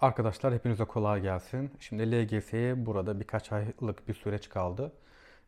Arkadaşlar hepinize kolay gelsin. Şimdi LGS'ye burada birkaç aylık bir süreç kaldı.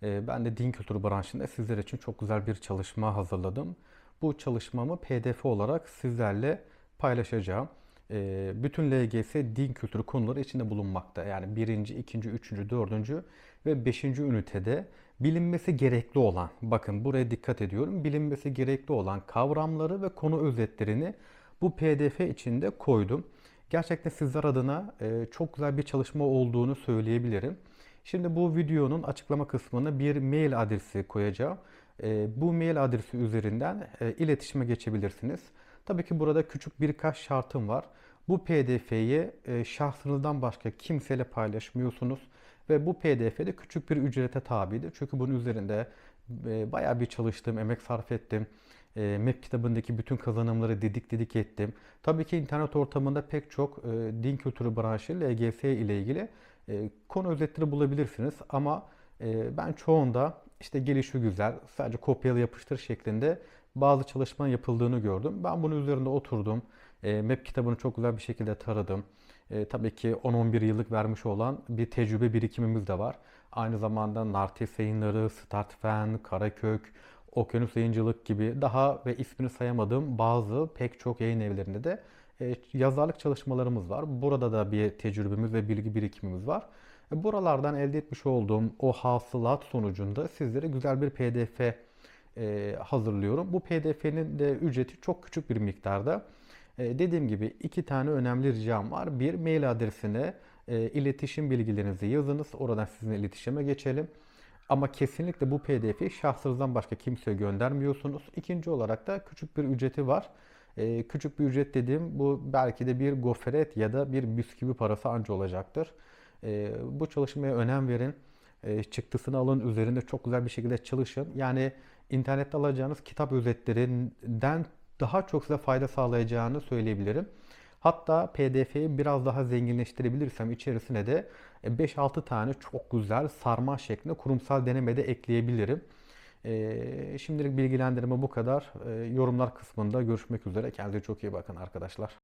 Ee, Ben de din kültürü branşında sizler için çok güzel bir çalışma hazırladım. Bu çalışmamı PDF olarak sizlerle paylaşacağım. Ee, Bütün LGS din kültürü konuları içinde bulunmakta. Yani birinci, ikinci, üçüncü, dördüncü ve beşinci ünitede bilinmesi gerekli olan, bakın buraya dikkat ediyorum, bilinmesi gerekli olan kavramları ve konu özetlerini bu PDF içinde koydum. Gerçekten sizler adına e, çok güzel bir çalışma olduğunu söyleyebilirim. Şimdi bu videonun açıklama kısmına bir mail adresi koyacağım. E, Bu mail adresi üzerinden e, iletişime geçebilirsiniz. Tabii ki burada küçük birkaç şartım var. Bu PDF'yi şahsınızdan başka kimseyle paylaşmıyorsunuz ve bu PDF'de küçük bir ücrete tabidir. Çünkü bunun üzerinde bayağı bir çalıştım, emek sarf ettim. E, MEP kitabındaki bütün kazanımları didik didik ettim. Tabii ki internet ortamında pek çok e, din kültürü branşı LGS ile ilgili e, konu özetleri bulabilirsiniz. Ama e, ben çoğunda işte gelişi güzel, sadece kopyala yapıştır şeklinde bazı çalışma yapıldığını gördüm. Ben bunun üzerinde oturdum. E, MEP kitabını çok güzel bir şekilde taradım. E, tabii ki 10-11 yıllık vermiş olan bir tecrübe birikimimiz de var. Aynı zamanda Nartes yayınları, Startfen, Karakök, Okyanus Yayıncılık gibi daha ve ismini sayamadığım bazı pek çok yayın evlerinde de e, yazarlık çalışmalarımız var. Burada da bir tecrübemiz ve bilgi birikimimiz var. E, Buralardan elde etmiş olduğum o hasılat sonucunda sizlere güzel bir PDF e, hazırlıyorum. Bu PDF'nin de ücreti çok küçük bir miktarda. Dediğim gibi iki tane önemli ricam var. Bir mail adresine iletişim bilgilerinizi yazınız. Oradan sizinle iletişime geçelim. Ama kesinlikle bu PDF'yi şahsınızdan başka kimseye göndermiyorsunuz. İkinci olarak da küçük bir ücreti var. E, küçük bir ücret dediğim bu belki de bir gofret ya da bir bisküvi parası anca olacaktır. E, bu çalışmaya önem verin. E, çıktısını alın, üzerinde çok güzel bir şekilde çalışın. Yani internette alacağınız kitap özetlerinden daha çok size fayda sağlayacağını söyleyebilirim. Hatta PDF'yi biraz daha zenginleştirebilirsem içerisine de 5-6 tane çok güzel sarma şeklinde kurumsal deneme de ekleyebilirim. E, şimdilik bilgilendirme bu kadar. E, yorumlar kısmında görüşmek üzere. Kendinize çok iyi bakın arkadaşlar.